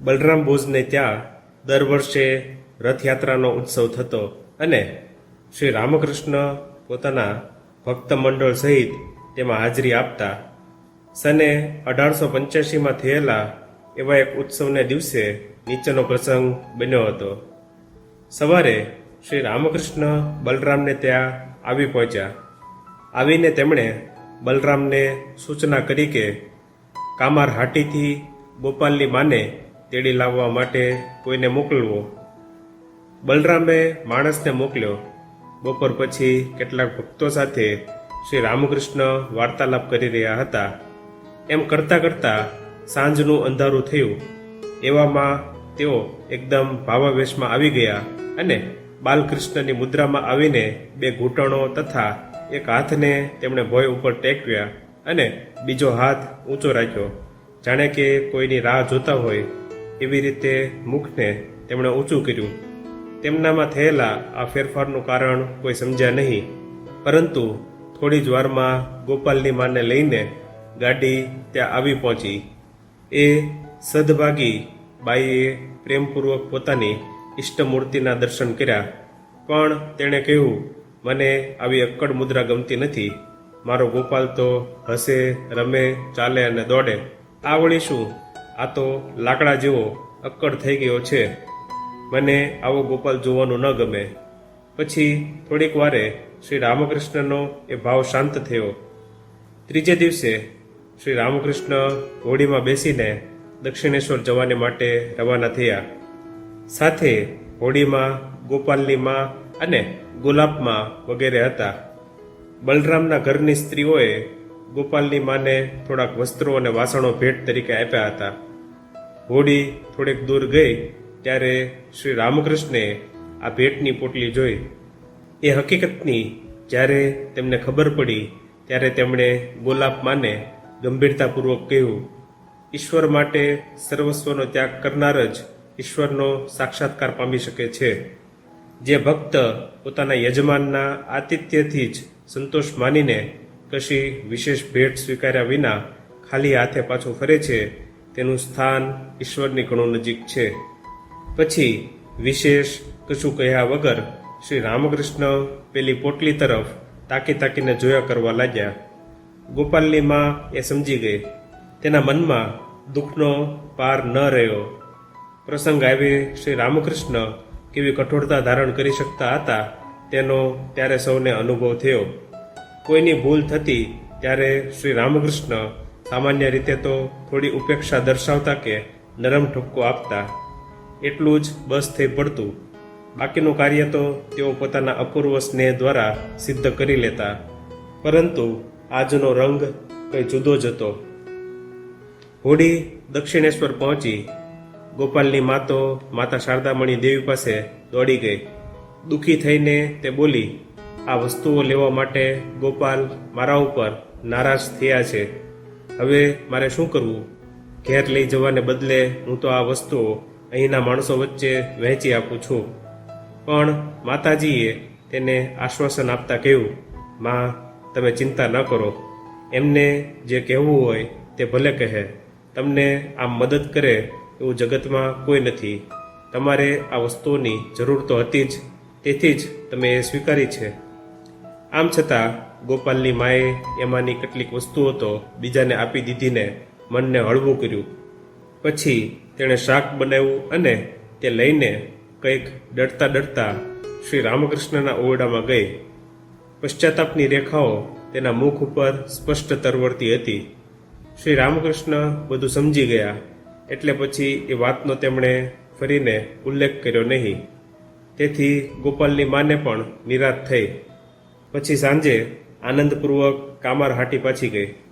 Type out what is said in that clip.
બલરામ બોઝને ત્યાં દર વર્ષે રથયાત્રાનો ઉત્સવ થતો અને શ્રી રામકૃષ્ણ પોતાના ભક્ત મંડળ સહિત તેમાં હાજરી આપતા સને અઢારસો પંચ્યાસીમાં થયેલા એવા એક ઉત્સવને દિવસે નીચેનો પ્રસંગ બન્યો હતો. સવારે શ્રી રામકૃષ્ણ બલરામને ત્યાં આવી પહોંચ્યા. આવીને તેમણે બલરામને સૂચના કરી કે કામાર હાટીથી ગોપાલની માને તેડી લાવવા માટે કોઈને મોકલવો? બલરામે માણસને મોકલ્યો. બપોર પછી કેટલાક ભક્તો સાથે શ્રી રામકૃષ્ણ વાર્તાલાપ કરી રહ્યા હતા. એમ કરતાં કરતાં સાંજનું અંધારું થયું. એવામાં તેઓ એકદમ ભાવાવેશમાં આવી ગયા અને બાલકૃષ્ણની મુદ્રામાં આવીને બે ઘૂંટણો તથા એક હાથને તેમણે ભોય ઉપર ટેકવ્યા અને બીજો હાથ ઊંચો રાખ્યો. જાણે કે કોઈની રાહ જોતા હોય એવી રીતે મુખને તેમણે ઊંચું કર્યું. તેમનામાં થયેલા આ ફેરફારનું કારણ કોઈ સમજ્યા નહીં. પરંતુ થોડી જ વારમાં ગોપાલની માને લઈને ગાડી ત્યાં આવી પહોંચી. એ સદભાગી બાઈએ પ્રેમપૂર્વક પોતાની ઇષ્ટમૂર્તિના દર્શન કર્યા. પણ તેણે કહ્યું, મને આવી અક્કડ મુદ્રા ગમતી નથી. મારો ગોપાલ તો હસે, રમે, ચાલે અને દોડે. આ વળી શું? આ તો લાકડા જેવો અક્કડ થઈ ગયો છે. મને આવો ગોપાલ જોવાનું ન ગમે. પછી થોડીક વારે શ્રી રામકૃષ્ણનો એ ભાવ શાંત થયો. ત્રીજે દિવસે શ્રી રામકૃષ્ણ હોડીમાં બેસીને દક્ષિણેશ્વર જવાને માટે રવાના થયા. સાથે હોડીમાં, ગોપાલની માં અને ગુલાબમાં વગેરે હતા. બલરામના ઘરની સ્ત્રીઓએ ગોપાલની માને થોડાક વસ્ત્રો અને વાસણો ભેટ તરીકે આપ્યા હતા. હોડી થોડેક દૂર ગઈ ત્યારે શ્રી રામકૃષ્ણે આ ભેટની પોટલી જોઈ. એ હકીકતની જ્યારે તેમને ખબર પડી, ત્યારે તેમણે ગોલાપ માને ગંભીરતાપૂર્વક કહ્યું, ઈશ્વર માટે સર્વસ્વનો ત્યાગ કરનાર જ ઈશ્વરનો સાક્ષાત્કાર પામી શકે છે. જે ભક્ત પોતાના યજમાનના આતિથ્યથી જ સંતોષ માનીને કશી વિશેષ ભેટ સ્વીકાર્યા વિના ખાલી હાથે પાછું ફરે છે, તેનું સ્થાન ઈશ્વરની ઘણું નજીક છે. પછી વિશેષ કશું કહ્યા વગર શ્રી રામકૃષ્ણ પેલી પોટલી તરફ તાકી તાકીને જોયા કરવા લાગ્યા. ગોપાલની માં એ સમજી ગઈ. તેના મનમાં દુઃખનો પાર ન રહ્યો. પ્રસંગ આવી શ્રી રામકૃષ્ણ કેવી કઠોરતા ધારણ કરી શકતા હતા, તેનો ત્યારે સૌને અનુભવ થયો. કોઈની ભૂલ થતી ત્યારે શ્રી રામકૃષ્ણ સામાન્ય રીતે તો થોડી ઉપેક્ષા દર્શાવતા કે નરમ ઠપકો આપતા એટલું જ બસ થઈ પડતું. બાકીનું કાર્ય તો તેઓ પોતાના અપૂર્વ સ્નેહ દ્વારા સિદ્ધ કરી લેતા. પરંતુ આજનો રંગ કંઈ જુદો જ હતો. હોડી દક્ષિણેશ્વર પહોંચી ગોપાલની મા તો માતા શારદામણી દેવી પાસે દોડી ગઈ. દુઃખી થઈને તે બોલી આ વસ્તુઓ લેવા માટે ગોપાલ મારા ઉપર નારાજ થયા છે. હવે મારે શું કરવું? ઘેર લઈ જવાને બદલે હું તો આ વસ્તુઓ અહીંના માણસો વચ્ચે વહેંચી આપું છું. પણ માતાજીએ તેને આશ્વાસન આપતા કહ્યું, માં, તમે ચિંતા ન કરો. એમને જે કહેવું હોય તે ભલે કહે. તમને આમ મદદ કરે એવું જગતમાં કોઈ નથી. તમારે આ વસ્તુઓની જરૂર તો હતી જ. તેથી જ તમે એ સ્વીકારી છે. આમ છતાં, ગોપાલની માએ એમાંની કેટલીક વસ્તુઓ તો બીજાને આપી દીધીને મનને હળવું કર્યું. પછી તેણે શાક બનાવ્યું અને તે લઈને કંઈક ડરતા ડરતા શ્રી રામકૃષ્ણના ઓરડામાં ગઈ. પશ્ચાતાપની રેખાઓ તેના મુખ ઉપર સ્પષ્ટ તરવરતી હતી. શ્રી રામકૃષ્ણ બધું સમજી ગયા, એટલે પછી એ વાતનો તેમણે ફરીને ઉલ્લેખ કર્યો નહીં. તેથી ગોપાલની માને પણ નિરાશ થઈ. પછી સાંજે આનંદપૂર્વક કામરહાટી પાછી ગઈ.